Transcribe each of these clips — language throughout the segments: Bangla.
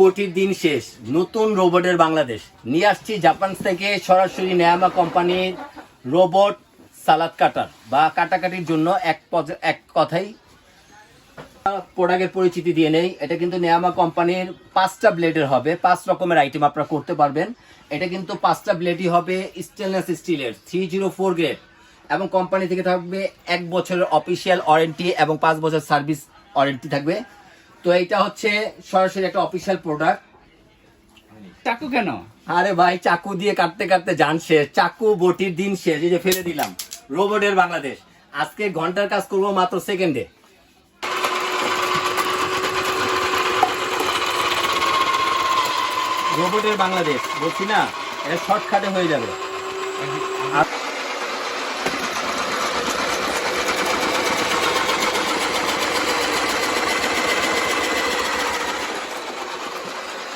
বটির দিন শেষ, নতুন রোবটের বাংলাদেশ। নিয়ে আসছি জাপান থেকে সরাসরি নেয়ামা কোম্পানির রোবট সালাদ কাটার, বা কাটাকাটির জন্য এক এক কথাই। প্রোডাক্টের পরিচিতি দিয়ে নেই, এটা কিন্তু নেয়ামা কোম্পানির পাঁচটা ব্লেডের হবে, পাঁচ রকমের আইটেম আপনারা করতে পারবেন। এটা কিন্তু পাঁচটা ব্লেডই হবে স্টেনলেস স্টিলের থ্রি জিরো ফোর গ্রেড এবং কোম্পানি থেকে থাকবে এক বছরের অফিসিয়াল ওয়ারেন্টি এবং পাঁচ বছর সার্ভিস ওয়ারেন্টি থাকবে। তো এইটা হচ্ছে সরাসরি একটা অফিসিয়াল প্রোডাক্ট চাকু কেন? আরে ভাই চাকু দিয়ে কাটতে কাটতে যান শেষ। চাকু বটির দিন শেষ এই যে ফেলে দিলাম। রোবটের বাংলাদেশ। আজকে ঘণ্টার কাজ করব মাত্র সেকেন্ডে রোবটের বাংলাদেশ বলছি না? এটা শর্টকাটে হয়ে যাবে। আর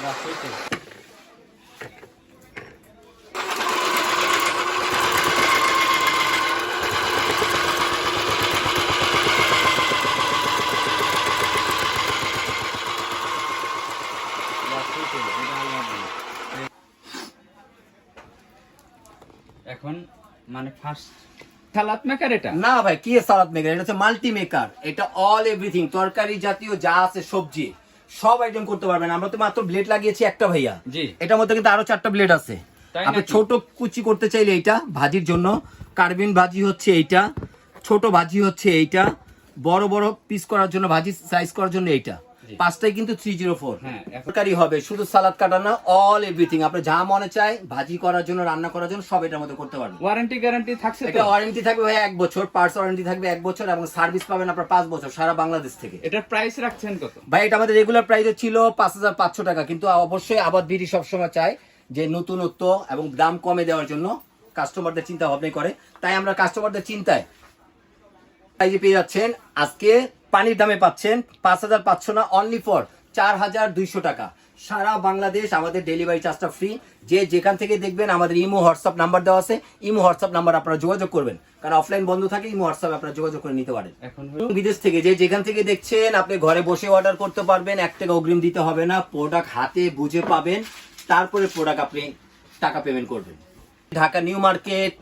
এখন মানে ফার্স্ট সালাদ মেকার এটা? না ভাই, কি সালাদ মেকার এটা হচ্ছে মাল্টি মেকার এটা অল এভরিথিং তরকারি জাতীয় যা আছে সবজি। সব আইটেম করতে পারবেন। আমরা তো মাত্র ব্লেড লাগিয়েছি একটা ভাইয়া। এটার মধ্যে কিন্তু আরও চারটা ব্লেড আছে। আপনি ছোট কুচি করতে চাইলে এইটা ভাজির জন্য। কার্বিন ভাজি হচ্ছে এইটা ছোট ভাজি হচ্ছে এইটা বড় বড় পিস করার জন্য ভাজি সাইজ করার জন্য এইটা। পাঁচটাই কিন্তু থ্রি জিরো ফোর হ্যাঁ, তরকারি হবে শুধু সালাদ কাটা না অল এভরিথিং আপনি যা মনে চায় ভাজি করার জন্য রান্না করার জন্য সব এটার মধ্যে করতে পারবেন। ওয়ারেন্টি গ্যারান্টি থাকছে এটা ওয়ারেন্টি থাকবে ভাই এক বছর পার্টস ওয়ারেন্টি থাকবে এক বছর এবং সার্ভিস পাবেন আপনার পাঁচ বছর সারা বাংলাদেশ থেকে। এটার প্রাইস রাখছেন কত? ভাই এটা আমাদের রেগুলার প্রাইস ছিল পাঁচ হাজার পাঁচশো টাকা কিন্তু অবশ্যই আবার বিডি সবসময় চায় যে নতুনত্ব এবং দাম কমে দেওয়ার জন্য। কাস্টমারদের চিন্তা ভাবনাই করে। তাই আমরা কাস্টমারদের চিন্তায় এই যে পেয়ে যাচ্ছেন আজকে পানির দামে পাচ্ছেন পাঁচ হাজার পাঁচশো না অনলি ফর চার হাজার দুইশো টাকা। সারা বাংলাদেশ আমাদের ডেলিভারি চার্জটা ফ্রি যে যেখান থেকে দেখবেন আমাদের ইমো হোয়াটসঅ্যাপ নাম্বার দেওয়া আছে। ইমো হোয়াটসঅ্যাপ নাম্বার আপনারা যোগাযোগ করবেন। কারণ অফলাইন বন্ধ থাকে ইমো হোয়াটসঅ্যাপ আপনারা যোগাযোগ করে নিতে পারেন। এখন বিদেশ থেকে যে যেখান থেকে দেখছেন আপনি ঘরে বসে অর্ডার করতে পারবেন এক টাকা অগ্রিম দিতে হবে না। প্রোডাক্ট হাতে বুঝে পাবেন তারপরে প্রোডাক্ট আপনি টাকা পেমেন্ট করবেন। Dhaka new market